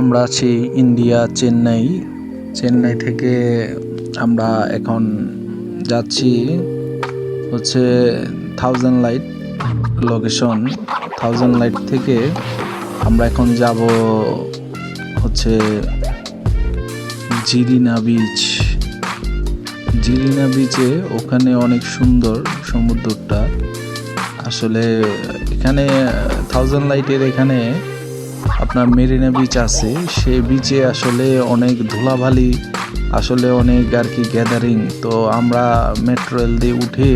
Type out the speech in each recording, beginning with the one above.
আমরা আছি ইন্ডিয়া, চেন্নাই। চেন্নাই থেকে আমরা এখন যাচ্ছি হচ্ছে thousand light location thousand light থেকে আমরা এখন যাব হচ্ছে জিরিনা বিচ জিরিনা বিচে ওখানে অনেক সুন্দর সমুদ্রটা। আসলে এখানে থাউজেন্ড লাইটের এখানে আপনার মেরিনা বিচ আছে, সেই বিচে আসলে অনেক ধুলাবালি আসলে অনেক আর কি গ্যাদারিং তো আমরা মেট্রো রেল দিয়ে উঠে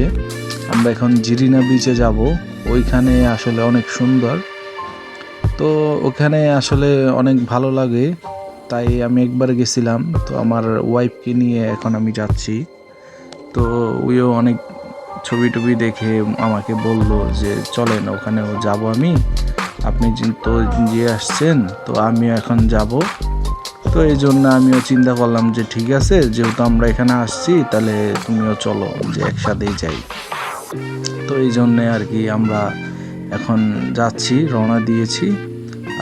আমরা এখন জিরিনা বিচে যাব, ওইখানে আসলে অনেক সুন্দর। তো ওখানে আসলে অনেক ভালো লাগে, তাই আমি একবার গেছিলাম, তো আমার ওয়াইফকে নিয়ে এখন আমি যাচ্ছি। তো ওইও অনেক ছবি টবি দেখে আমাকে বলল যে, চলেন, ওখানেও যাব আমি। আপনি তো যে আসছেন, তো আমিও এখন যাব। তো এই জন্য আমিও চিন্তা করলাম যে ঠিক আছে, যেহেতু আমরা এখানে আসছি, তাহলে তুমিও চলো, যে একসাথেই যাই। তো এই জন্যে আর কি আমরা এখন যাচ্ছি, রওনা দিয়েছি।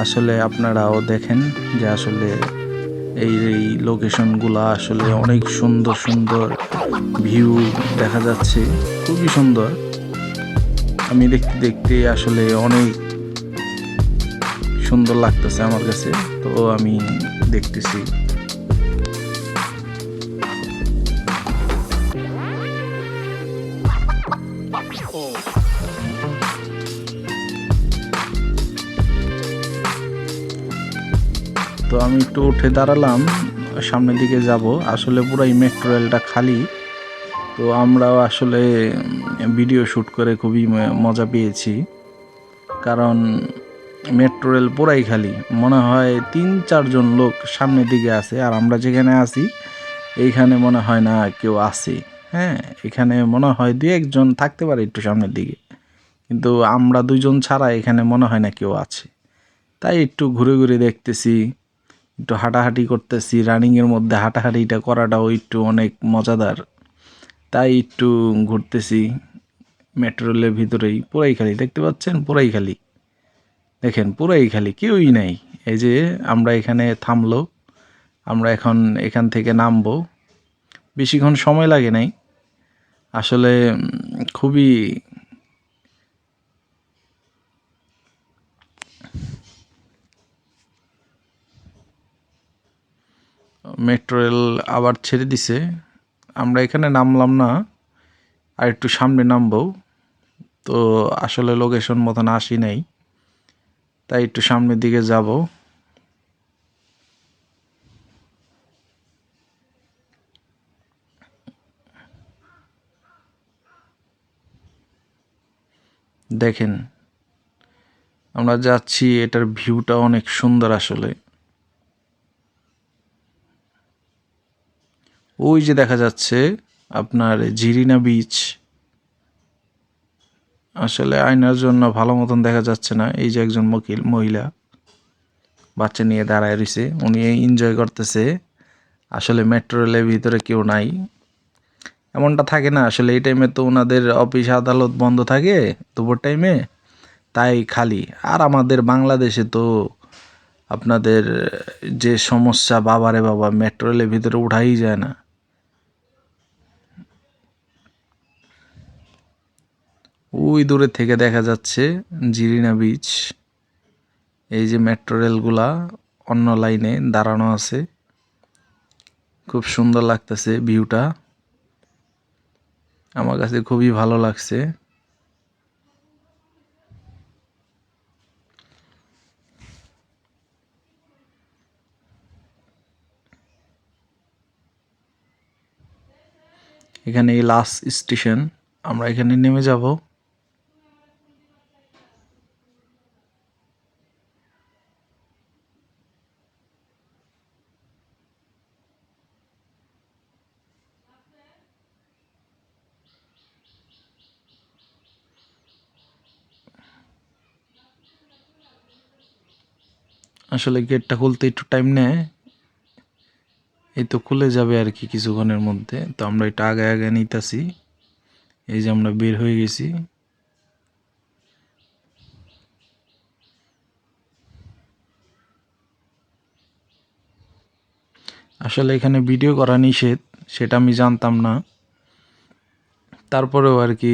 আসলে আপনারাও দেখেন যে আসলে এই এই লোকেশনগুলো আসলে অনেক সুন্দর সুন্দর ভিউ দেখা যাচ্ছে। খুবই সুন্দর। আমি দেখতে দেখতে আসলে অনেক সুন্দর লাগতেছে আমার কাছে। তো আমি দেখতেছি। তো আমি একটু উঠে দাঁড়ালাম, সামনের দিকে যাব। আসলে পুরাই মেট্রো রেলটা খালি। তো আমরাও আসলে ভিডিও শ্যুট করে খুবই মজা পেয়েছি। কারণ মেট্রো রেল পুরাই খালি। মনে হয় তিন, চারজন লোক সামনের দিকে আছে আর আমরা যেখানে আছি, এইখানে মনে হয় না কেউ আছে। হ্যাঁ এখানে মনে হয় দুই একজন থাকতে পারে একটু সামনের দিকে। কিন্তু আমরা দুইজন ছাড়া এখানে মনে হয় না কেউ আছে। তাই একটু ঘুরে ঘুরে দেখতেছি, একটু হাঁটাহাঁটি করতেছি রানিংয়ের মধ্যে হাঁটাহাঁটিটা করাটাও একটু অনেক মজাদার। তাই একটু ঘুরতেছি, মেট্রো রেলের ভিতরেই, পুরাই খালি। দেখতে পাচ্ছেন? পুরাই খালি। দেখেন, পুরাই খালি, কেউই নাই। এই যে আমরা এখানে থামলো, আমরা এখন এখান থেকে নামবো। বেশিক্ষণ সময় লাগে নাই। আসলে খুবই মেট্রো রেল আবার ছেড়ে দিছে। আমরা এখানে নামলাম না, আর একটু সামনে নামবো। তো আসলে লোকেশন মতন আসি নাই। তাই একটু সামনের দিকে যাব। দেখেন, আমরা যাচ্ছি, এটার ভিউটা অনেক সুন্দর আসলে। ওই যে দেখা যাচ্ছে আপনার জিরিনা বিচ আসলে আয়নার জন্য ভালো মতন দেখা যাচ্ছে না। এই যে একজন মকিল, মহিলা বাচ্চা নিয়ে দাঁড়ায় রয়েছে, উনি এনজয় করতেছে। আসলে মেট্রো রেলের ভিতরে কেউ নাই। এমনটা থাকে না, আসলে এই টাইমে তো ওনাদের অফিস আদালত বন্ধ থাকে, দুপুর টাইমে তাই খালি। আর আমাদের বাংলাদেশে তো আপনাদের যে সমস্যা বাবারে বাবা মেট্রো রেলের ভিতরে উঠাই যায় না। ওই দূরে থেকে দেখা যাচ্ছে জিরিনা বিচ এই যে মেট্রো রেলগুলা অন্য লাইনে দাঁড়ানো আছে। খুব সুন্দর লাগতেছে ভিউটা আমার কাছে খুবই ভালো লাগছে। এখানে এই লাস্ট স্টেশন আমরা এখানে নেমে যাব। আসলে গেটটা খুলতে একটু টাইম নেয়। এই তো খুলে যাবে আর কি কিছুক্ষণের মধ্যে। তো আমরা এটা আগে আগে নিতেছি। এই যে আমরা বের হয়ে গেছি। আসলে এখানে ভিডিও করা নিষেধ, সেটা আমি জানতাম না। তারপরেও আর কি